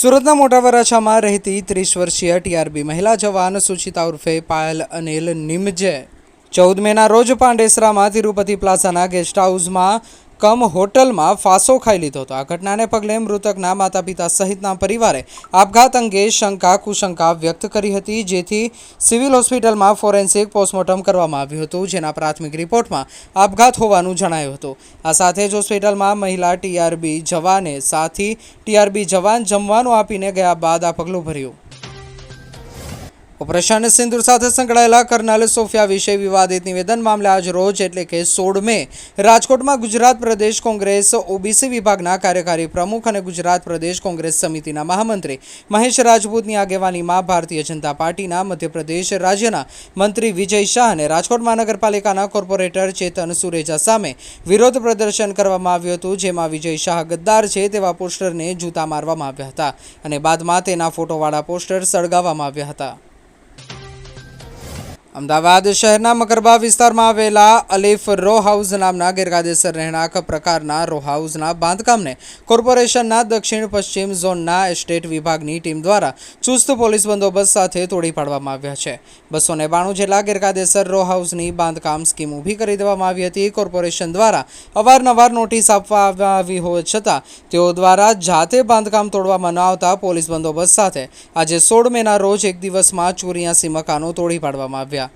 સુરતના મોટા વરાછામાં રહેતી ત્રીસ વર્ષીય ટીઆરબી મહિલા જવાન સુચિતા ઉર્ફે પાયલ અનિલ નિમજે ચૌદ મેના રોજ પાંડેસરામાં તિરુપતિ પ્લાઝાના ગેસ્ટ હાઉસમાં કમ હોટલમાં ફાંસો ખાઈ લીધો હતો. આ ઘટનાને પગલે મૃતકના માતા પિતા સહિતના પરિવારે આપઘાત અંગે શંકા, કુશંકા વ્યક્ત કરી હતી, જેથી સિવિલ હોસ્પિટલમાં ફોરેન્સિક પોસ્ટમોર્ટમ કરવામાં આવ્યું હતું, જેના પ્રાથમિક રિપોર્ટમાં આપઘાત હોવાનું જણાયું હતું. આ સાથે જ હોસ્પિટલમાં મહિલા ટીઆરબી જવાને સાથી ટીઆરબી જવાન જમવાનું આપીને ગયા બાદ આ પગલું ભર્યું. ઓપરેશન સિંદુર સાથે સંકળાયેલા કર્નલ સોફિયા વિશે વિવાદિત નિવેદન મામલે આજ રોજ, એટલે કે સોળ મે, રાજકોટમાં ગુજરાત પ્રદેશ કોંગ્રેસ, ઓબીસી વિભાગના કાર્યકારી પ્રમુખ અને ગુજરાત પ્રદેશ કોંગ્રેસ સમિતિના મહામંત્રી મહેશ રાજપૂતની આગેવાનીમાં ભારતીય જનતા પાર્ટીના મધ્યપ્રદેશ રાજ્યના મંત્રી વિજય શાહ અને રાજકોટ મહાનગરપાલિકાના કોર્પોરેટર ચેતન સુરેજા સામે વિરોધ પ્રદર્શન કરવામાં આવ્યું હતું, જેમાં વિજય શાહ ગદ્દાર છે તેવા પોસ્ટરને જૂતા મારવામાં આવ્યા હતા અને બાદમાં તેના ફોટોવાળા પોસ્ટર સળગાવવામાં આવ્યા હતા. અમદાવાદ શહેરના મકરબા વિસ્તારમાં આવેલા અલીફ રો હાઉસ નામના ગેરકાયદેસર રહેણાંક પ્રકારના રો હાઉસના બાંધકામને કોર્પોરેશનના દક્ષિણ પશ્ચિમ ઝોનના એસ્ટેટ વિભાગની ટીમ દ્વારા ચુસ્ત પોલીસ બંદોબસ્ત સાથે તોડી પાડવામાં આવ્યા છે. બસો ને બાણું જેટલા ગેરકાયદેસર રો હાઉસની બાંધકામ સ્કીમ ઊભી કરી દેવામાં આવી હતી. કોર્પોરેશન દ્વારા અવારનવાર નોટિસ આપવામાં આવી હોવા છતાં તેઓ દ્વારા જાતે બાંધકામ તોડવામાં ન આવતા પોલીસ બંદોબસ્ત સાથે આજે સોળ મેના રોજ એક દિવસમાં ચોર્યાસી મકાનો તોડી પાડવામાં આવ્યા.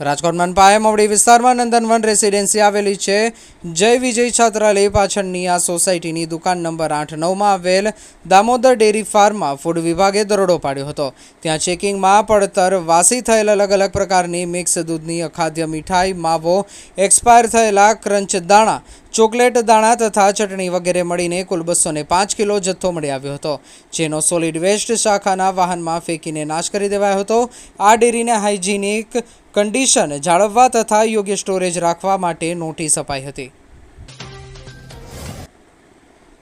રાજકોટ મનપાએ મોવડી વિસ્તારમાં નંદનવન રેસિડેન્સી આવેલી છે. જય વિજય છાત્રાલય પાછળની આ સોસાયટીની દુકાન નંબર આઠ નવમાં આવેલ દામોદર ડેરી ફાર્મમાં ફૂડ વિભાગે દરોડો પાડ્યો હતો. ત્યાં ચેકિંગમાં પડતર વાસી થયેલ અલગ અલગ પ્રકારની મિક્સ દૂધની અખાદ્ય મીઠાઈ, માવો, એક્સપાયર થયેલા ક્રંચ દાણા ચોકલેટ, દાણા તથા ચટણી વગેરે મળીને કુલ બસો પાંચ કિલો જથ્થો મળી આવ્યો હતો, જેનો સોલિડ વેસ્ટ શાખાના વાહનમાં ફેંકીને નાશ કરી દેવાયો હતો. આ ડેરીને હાઇજીનિક કન્ડિશન જાળવવા તથા યોગ્ય સ્ટોરેજ રાખવા માટે નોટિસ અપાઈ હતી.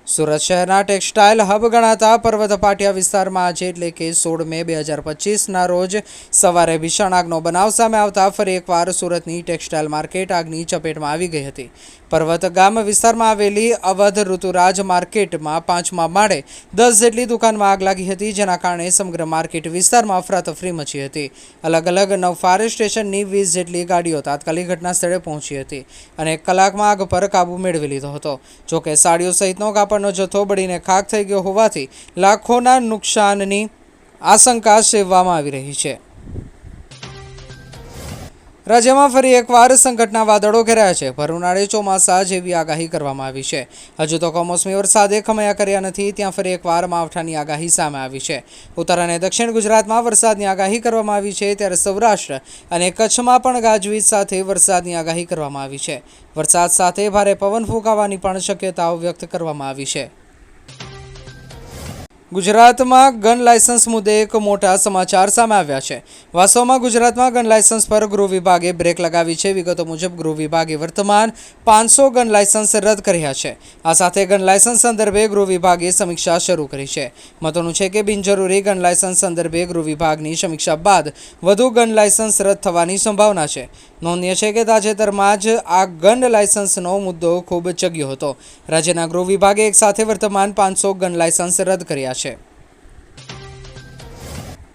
સુરત શહેરના ટેક્સટાઇલ હબ ગણાતા પર્વત પાટિયા વિસ્તારમાં આજે એટલે કે સોળ મે બે હજાર પચીસના રોજ સવારે ભીષણ આગનો બનાવ સામે આવતા ફરી એકવાર સુરતની ટેક્સટાઇલ માર્કેટ આગની ચપેટમાં આવી ગઈ હતી. પર્વત ગામ વિસ્તારમાં આવેલી અવધ ઋતુરાજ માર્કેટમાં પાંચમા માળે દસ જેટલી દુકાનમાં આગ લાગી હતી, જેના કારણે સમગ્ર માર્કેટ વિસ્તારમાં અફરાતફરી મચી હતી. અલગ અલગ નવ ફાયર સ્ટેશનની વીસ જેટલી ગાડીઓ તાત્કાલિક ઘટના સ્થળે પહોંચી હતી અને એક કલાકમાં આગ પર કાબૂ મેળવી લીધો હતો. જોકે સાડીઓ સહિતનો કાપડનો જથ્થો બળીને ખાક થઈ ગયો હોવાથી લાખોના નુકસાનની આશંકા સેવવામાં આવી રહી છે. રાજ્યમાં ફરી એકવાર સંકટના વાદળો ઘેરાયા છે. ભરૂનાળે ચોમાસા જેવી આગાહી કરવામાં આવી છે. હજુ તો કમોસમી વરસાદે ખમયા કર્યા નથી. ત્યાં ફરી એકવાર માવઠાની આગાહી સામે આવી છે. ઉત્તર અને દક્ષિણ ગુજરાતમાં વરસાદની આગાહી કરવામાં આવી છે ત્યારે સૌરાષ્ટ્ર અને કચ્છમાં પણ ગાજવીજ સાથે વરસાદની આગાહી કરવામાં આવી છે. વરસાદ સાથે ભારે પવન ફૂંકાવાની પણ શક્યતાઓ વ્યક્ત કરવામાં આવી છે. ગુજરાતમાં ગન લાયસન્સ મુદ્દે એક મોટા સમાચાર સામે આવ્યા છે. વાસ્તવમાં ગુજરાતમાં ગન લાયસન્સ પર ગૃહ વિભાગે બ્રેક લગાવી છે. વિગતો મુજબ, ગૃહ વિભાગે વર્તમાન પાંચસો ગન લાયસન્સ રદ કર્યા છે. આ સાથે ગન લાયસન્સ સંદર્ભે ગૃહ વિભાગે સમીક્ષા શરૂ કરી છે. મહત્વનું છે કે બિનજરૂરી ગન લાયસન્સ સંદર્ભે ગૃહ વિભાગની સમીક્ષા બાદ વધુ ગન લાયસન્સ રદ થવાની સંભાવના છે. નોંધનીય છે કે તાજેતરમાં જ આ ગન લાયસન્સનો મુદ્દો ખૂબ ચગ્યો હતો. રાજ્યના ગૃહ વિભાગે એક સાથે વર્તમાન પાંચસો ગન લાયસન્સ રદ કર્યા છે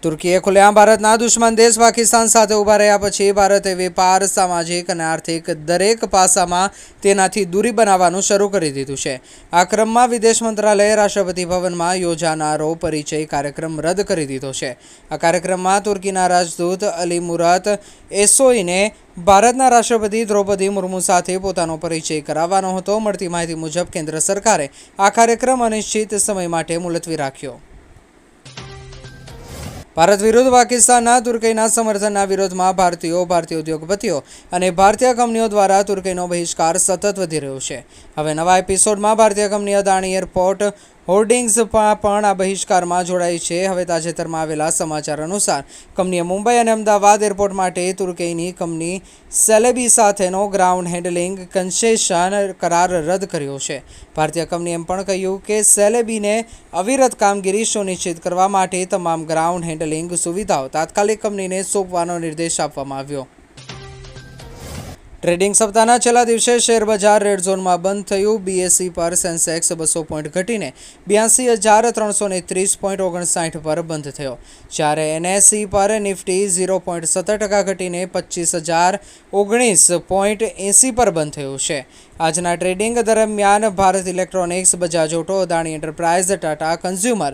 તુર્કીએ ખુલ્લેઆમ ભારતના દુશ્મન દેશ પાકિસ્તાન સાથે ઊભા રહ્યા પછી ભારતે વેપાર, સામાજિક અને આર્થિક દરેક પાસામાં તેનાથી દૂરી બનાવવાનું શરૂ કરી દીધું છે. આ ક્રમમાં વિદેશ મંત્રાલયે રાષ્ટ્રપતિ ભવનમાં યોજાનારો પરિચય કાર્યક્રમ રદ કરી દીધો છે. આ કાર્યક્રમમાં તુર્કીના રાજદૂત અલી મુરાત એસોઈને ભારતના રાષ્ટ્રપતિ દ્રૌપદી મુર્મુ સાથે પોતાનો પરિચય કરાવવાનો હતો. મળતી માહિતી મુજબ કેન્દ્ર સરકારે આ કાર્યક્રમ અનિશ્ચિત સમય માટે મુલતવી રાખ્યો. ભારત વિરુદ્ધ પાકિસ્તાનના તુર્કીના સમર્થનના વિરોધમાં ભારતીયો, ભારતીય ઉદ્યોગપતિઓ અને ભારતીય કંપનીઓ દ્વારા તુર્કીનો બહિષ્કાર સતત વધી રહ્યો છે. હવે નવા એપિસોડમાં ભારતીય કંપની અદાણી એરપોર્ટ હોર્ડિંગ્સ પણ આ બહિષ્કારમાં જોડાઈ છે. હવે તાજેતરમાં આવેલા સમાચાર અનુસાર, કંપનીએ મુંબઈ અને અમદાવાદ એરપોર્ટ માટે તુર્કીની કંપની સેલેબી સાથેનો ગ્રાઉન્ડ હેન્ડલિંગ કન્સેશન કરાર રદ કર્યો છે. ભારતીય કંપનીએ એમ પણ કહ્યું કે સેલેબીને અવિરત કામગીરી સુનિશ્ચિત કરવા માટે તમામ ગ્રાઉન્ડ હેન્ડલિંગ સુવિધાઓ તાત્કાલિક કંપનીને સોંપવાનો નિર્દેશ આપવામાં આવ્યો. ટ્રેડિંગ સપ્તાહના છેલ્લા દિવસે શેર બજાર રેડ ઝોનમાં બંધ થયું. બીએસસી પર સેન્સેક્સ બસો પોઈન્ટ ઘટીને બ્યાસી હજાર ત્રણસો ને ત્રીસ પોઈન્ટ ઓગણસાઠ પર બંધ થયો. જ્યારે એનએસસી પર નિફ્ટી ઝીરો પોઈન્ટ સત્તર ટકા ઘટીને પચીસ હજાર ઓગણીસ પોઈન્ટ એંસી પર બંધ થયું છે. આજના ટ્રેડિંગ દરમિયાન Bharat electronics Bajaj auto, Adani enterprise, Tata consumer,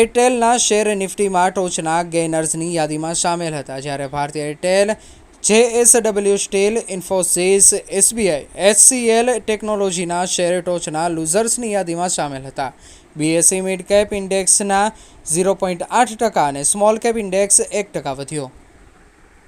એરટેલના share નિફ્ટીમાં ટોચના ગેનર્સની યાદીમાં સામેલ હતા. જ્યારે Bharti Airtel JSW steel Infosys, SBI HCL ટેકનોલોજીના શેર ટોચના લૂઝર્સની યાદીમાં સામેલ હતા. બીએસસી મિડ કેપ ઇન્ડેક્સના ઝીરો પોઈન્ટ આઠ ટકા અને સ્મોલ કેપ ઇન્ડેક્સ એક ટકા વધ્યો.